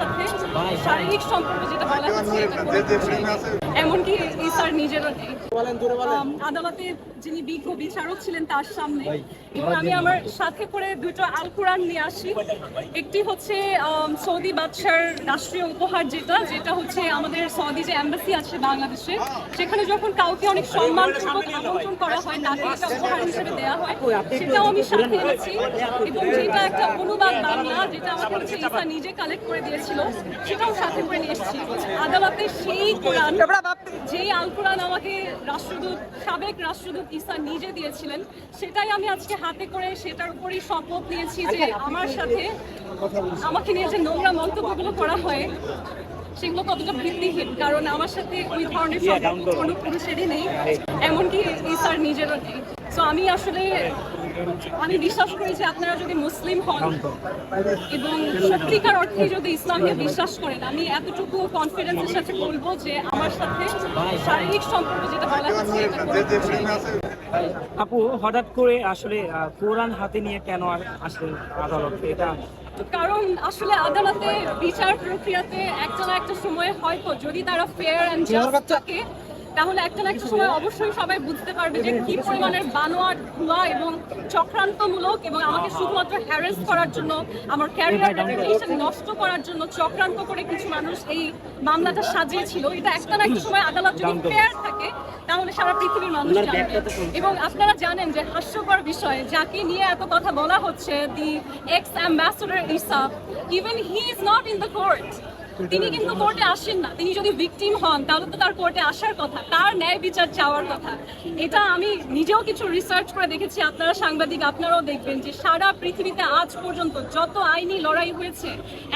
সাথে শারীরিক সম্পর্ক যেটা বলা হচ্ছে কিছুই নেই। এমনকি ইসার নিজেরও নেই। আদালতে যিনি বিজ্ঞ বিচারক ছিলেন তার সামনে। এবং আমি আমার সাথে করে দুটো আল কোরআন নিয়ে আসি। একটি হচ্ছে সৌদি বাদশার রাষ্ট্রীয় উপহার যেটা যেটা হচ্ছে আমাদের সৌদি যে এম্বাসি আছে বাংলাদেশে সেখানে যখন কাউকে অনেক সম্মান আমন্ত্রণ করা হয় তাকে এটা উপহার হিসেবে দেওয়া হয়। সেটাও আমি সাথে এনেছি। এবং যেটা একটা অনুবাদ বাংলা যেটা হচ্ছে নিজে কালেক্ট করে দিয়েছিল সেটাও সাথে করে নিয়ে এসেছি আদালতে সেই কোরআন যেই আল কোরআন আমাকে রাষ্ট্রদূত সাবেক রাষ্ট্রদূত ইসা নিজে দিয়েছিলেন সেটাই আমি আজকে হাতে করে সেটার উপরই শপথ নিয়েছি যে আমার সাথে আমাকে নিয়ে যে নোংরা মন্তব্যগুলো করা হয় সেগুলো কতটা ভিত্তিহীন কারণ আমার সাথে ওই ধরনের কোনো পুরুষেরই নেই এমনকি ইসার নিজেরও নেই। তো আমি আসলে আমি বিশ্বাস করি যে আপনারা যদি মুসলিম হন এবং সত্যিকার অর্থে যদি ইসলামকে বিশ্বাস করেন আমি এতটুকু কনফিডেন্সের সাথে বলব যে আমার সাথে শারীরিক সম্পর্ক যেটা বলা হচ্ছে। আপু হঠাৎ করে আসলে কোরআন হাতে নিয়ে কেন আর আসলে আদালতে এটা কারণ আসলে আদালতে বিচার প্রক্রিয়াতে একটা না একটা সময় হয়তো যদি তারা ফেয়ার অ্যান্ড জাস্ট থাকে তাহলে একটা না একটা সময় অবশ্যই সবাই বুঝতে পারবে যে কি পরিমাণের বানোয়ার ভুয়া এবং চক্রান্তমূলক এবং আমাকে শুধুমাত্র হ্যারেস করার জন্য আমার ক্যারিয়ার রেপুটেশন নষ্ট করার জন্য চক্রান্ত করে কিছু মানুষ এই মামলাটা সাজিয়েছিল। এটা একটা না একটা সময় আদালত যদি ফেয়ার থাকে তাহলে সারা পৃথিবীর মানুষ জানবে। এবং আপনারা জানেন যে হাস্যকর বিষয় যাকে নিয়ে এত কথা বলা হচ্ছে the ex ambassador Isa even he is not in the court তিনি কিন্তু কোর্টে আসেন না। তিনি যদি ভিকটিম হন, তাহলে তো তার কোর্টে আসার কথা, তার ন্যায় বিচার চাওয়ার কথা। এটা আমি নিজেও কিছু রিসার্চ করে দেখেছি, আপনারা সাংবাদিক আপনারাও দেখবেন যে সারা পৃথিবীতে আজ পর্যন্ত যত আইনি লড়াই হয়েছে,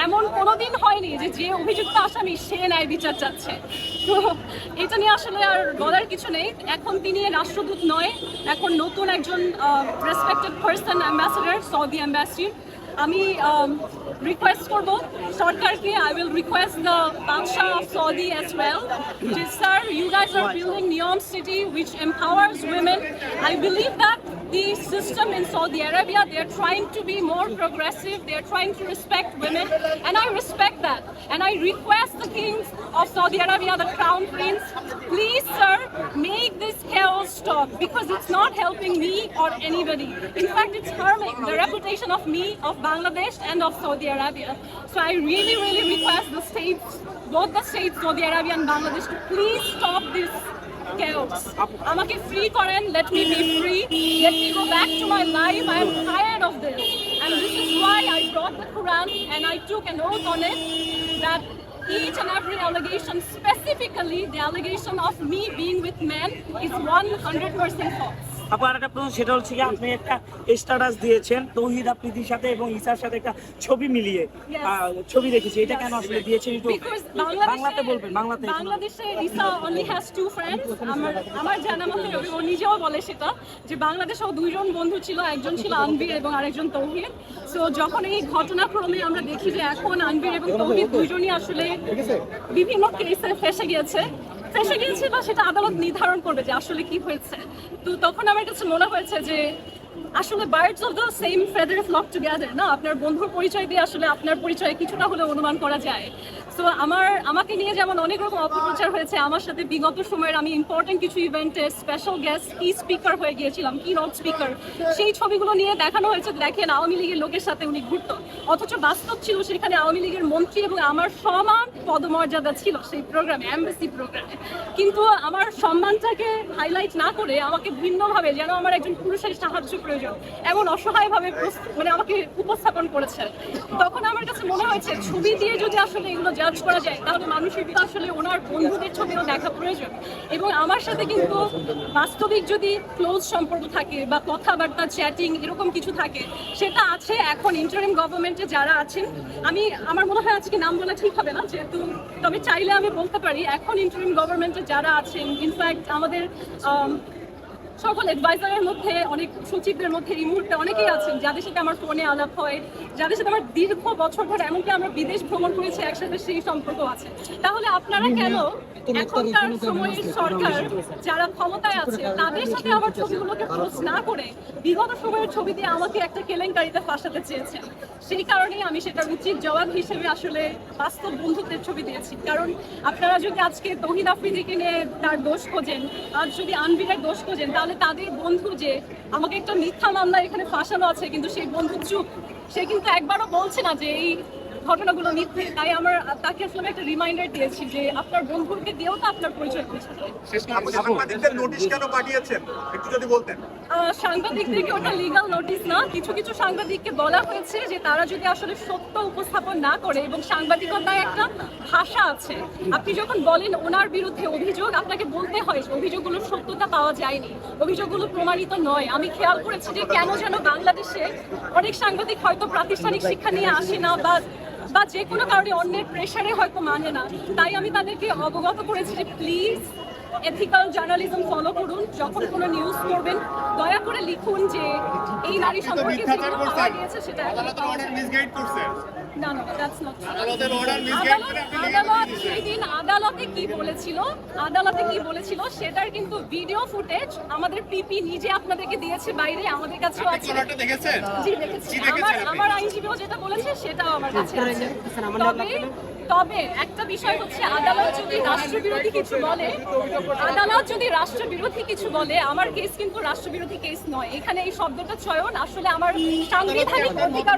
এমন কোনোদিন হয়নি যে যে অভিযুক্ত আসামি সে ন্যায় বিচার চাচ্ছে। তো এটা নিয়ে আসলে আর বলার কিছু নেই। এখন তিনি রাষ্ট্রদূত নয়, এখন নতুন একজন রেসপেক্টেড পার্সন অ্যাম্বাসেডার সৌদি অ্যাম্বাসির আমি রিকোয়েস্ট করব সরকারকে I will request the Badshah of Saudi as well যে sir you guys are building Neom city which empowers women I believe that the system in Saudi Arabia. They're trying to be more progressive. They're trying to respect women. And I respect that. And I request the kings of Saudi Arabia, the crown prince, please, sir, make this chaos stop because it's not helping me or anybody. In fact, it's harming the reputation of me, of Bangladesh, and of Saudi Arabia. So I really, really request the states, both the states, Saudi Arabia and Bangladesh, to please stop this chaos. আমাকে free করেন let me be free let me go back to my life I am tired of this and this is why I brought the Quran and I took an oath on it that each and every allegation, specifically the allegation of me being with men, is 100% false. আপু আর একটা প্রশ্ন সেটা হচ্ছে কি আপনি একটা status দিয়েছেন তৌহিদ আফ্রিদির সাথে এবং ইসার সাথে একটা ছবি মিলিয়ে। ছবি দেখেছি এটা কেন আসলে দিয়েছেন একটু বাংলাতে বলবেন বাংলাতে বাংলাদেশে ইসা only has two friends আমার আমার জানা মতে ও নিজেও বলে সেটা যে বাংলাদেশেও দুইজন বন্ধু ছিল একজন ছিল আনবির এবং আরেকজন তৌহিদ। সো যখন এই ঘটনাক্রমে আমরা দেখি যে এখন আনবির এবং তৌহিদ দুইজনই আসলে বিভিন্ন কেসে ফেসে গিয়েছে ফেসে গিয়েছে বা সেটা আদালত নির্ধারণ করবে যে আসলে কি হয়েছে। তো তখন আমার কাছে মনে হয়েছে যে আসলে birds of the same feather flock together না? আপনার বন্ধুর পরিচয় দিয়ে আসলে আপনার পরিচয়ে কিছুটা হলে অনুমান করা যায়। সো আমার, আমাকে নিয়ে যেমন অনেক রকম অপপ্রচার হয়েছে, আমার সাথে বিগত সময়ের আমি ইম্পর্টেন্ট কিছু ইভেন্টে স্পেশাল গেস্ট কি স্পিকার হয়ে গিয়েছিলাম কি নট স্পিকার সেই ছবিগুলো নিয়ে দেখানো হয়েছে, দেখেন আওয়ামী লীগের লোকের সাথে উনি ঘুরত। অথচ বাস্তব ছিল সেখানে আওয়ামী লীগের মন্ত্রী এবং আমার সমান পদমর্যাদা ছিল সেই প্রোগ্রামে এমবেসি প্রোগ্রামে কিন্তু আমার সম্মানটাকে হাইলাইট না করে আমাকে ভিন্নভাবে, যেন আমার একজন পুরুষের সাহায্য প্রয়োজন, এমন অসহায়ভাবে মানে আমাকে উপস্থাপন করেছে। তখন আমার কাছে মনে হয়েছে, ছবি দিয়ে যদি আসলে এগুলো জাজ করা যায় তাহলে মানুষের তো আসলে ওনার বন্ধুদের ছবিও দেখা প্রয়োজন। এবং আমার সাথে কিন্তু বাস্তবিক যদি ক্লোজ সম্পর্ক থাকে বা কথাবার্তা চ্যাটিং এরকম কিছু থাকে সেটা আছে এখন ইন্টারিম গভর্নমেন্টে যারা আছেন। আমি আমার মনে হয় আজকে নাম বলা ঠিক হবে না যেহেতু তবে চাইলে আমি বলতে পারি এখন ইন্টারিম গভর্নমেন্টে যারা আছেন ইনফ্যাক্ট আমাদের আম, সকল অ্যাডভাইজারের মধ্যে অনেক সচিবদের মধ্যে এই মুহূর্তে অনেকেই আছেন যাদের সাথে আমার ফোনে আলাপ হয় যাদের সাথে আমার দীর্ঘ বছর ধরে এমনকি আমরা বিদেশ ভ্রমণ করেছি একসাথে সেই সম্পর্ক আছে। তাহলে আপনারা কেন এখনকার সরকার যারা ক্ষমতায় আছে তাদের সাথে আমার ছবিগুলোকে না করে বিগত সময়ের ছবি দিয়ে আমাকে একটা কেলেঙ্কারিতে ফাঁসাতে চেয়েছেন। সেই কারণেই আমি সেটার উচিত জবাব হিসেবে আসলে বাস্তব বন্ধুত্বের ছবি দিয়েছি। কারণ আপনারা যদি আজকে তহিদ আফ্রিদিকে নিয়ে তার দোষ খোঁজেন আজ যদি আনবিরের দোষ খোঁজেন তাহলে তাদের বন্ধু যে, আমাকে একটা মিথ্যা মামলা এখানে ফাঁসানো আছে, কিন্তু সেই বন্ধু চুপ। সে কিন্তু একবারও বলছে না যে এই ঘটনাগুলো মিথ্যে, তাই আমার, তাকে আসলে একটা রিমাইন্ডার দিয়েছি যে আপনার বন্ধুকে দিয়েও তো আপনার পরিচয় সাংবাদিকদের নোটিশ কেন পাঠিয়েছেন? একটু যদি বলতেন। সাংবাদিকদেরকে ওটা লিগাল নোটিশ না? কিছু কিছু সাংবাদিককে বলা হয়েছে যে তারা যদি আসলে সত্য উপস্থাপন না করে এবং সাংবাদিকতায় একটা ভাষা আছে, আপনি যখন বলেন ওনার বিরুদ্ধে অভিযোগ, আপনাকে বলতে হয় অভিযোগগুলোর সত্যতা পাওয়া যায়নি। অভিযোগগুলো প্রমাণিত নয়। আমি খেয়াল করেছি যে কেন যেন বাংলাদেশে অনেক সাংবাদিক হয়তো প্রাতিষ্ঠানিক শিক্ষা নিয়ে আসে না বা বা যে কোনো কারণে অন্যের প্রেশারে হয়তো মানে না। তাই আমি তাদেরকে অবগত করেছি যে প্লিজ এথিক্যাল জার্নালিজম ফলো করুন, যখন কোনো নিউজ করবেন, দয়া করে লিখুন যে এই নারী সম্পর্কে সেটা এখনও পাওয়া যায়নি। মিসগাইড করছেন না না দ্যাটস নট আদালতের order misguide করে আপনি আদালত দিয়েছেন। আদালতে কি বলেছিল? আদালতে কি বলেছিল? সেটার কিন্তু ভিডিও ফুটেজ আমাদের পিপি নিজে আপনাদেরকে দিয়েছে বাইরে আমাদের কাছেও আছে। কোনটা দেখেছেন? জি দেখেছি। আমার আমার আইনজীবীও যেটা বলেছে সেটাও আমার কাছে আছে। তবে তবে একটা বিষয় হচ্ছে আদালত যদি রাষ্ট্রবিরোধী কিছু বলে আদালত যদি রাষ্ট্রবিরোধী কিছু বলে আমার কেস কিন্তু রাষ্ট্রবিরোধী কেস নয়। এখানে এই শব্দটা চয়ন আসলে আমার সাংবিধানিক অধিকার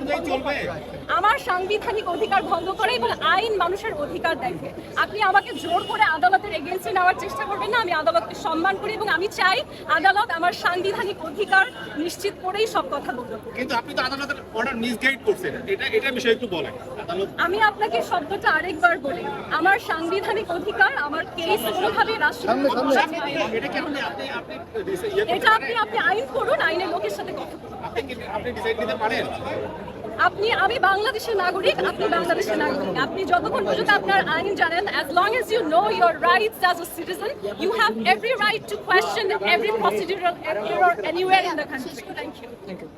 আমার সাংবিধানিক অধিকার ভঙ্গ করে এবং আইন মানুষের অধিকার দেখে। আপনি আমাকে জোর করে আদালতের এগেনস্টে নেওয়ার চেষ্টা করবেন না আমি আদালতকে সম্মান করি এবং আমি চাই আদালত আমার সাংবিধানিক অধিকার নিশ্চিত করেই সব কথা বলবে কিন্তু আপনি তো আদালতের অর্ডার মিসগাইড করছেন। এটা এটা বিষয়ে একটু বলেন। আদালত আমি আপনাকে শব্দটা আরেকবার বলি। আমার সাংবিধানিক অধিকার আমার কেস কোনোভাবে রাষ্ট্রবিরোধী এটা আপনি আপনি আপনি ইয়ে এটা আপনি? আপনি আইন করুন আইনের লোকের সাথে কথা বলুন। আপনি আপনি ডিসাইড দিতে পারেন? আপনি, আমি বাংলাদেশের নাগরিক, আপনি বাংলাদেশের নাগরিক। আপনি যতক্ষণ পর্যন্ত আপনার আইন জানেন as long as you know your rights as a citizen you have every right to question every procedural every anywhere in the country thank you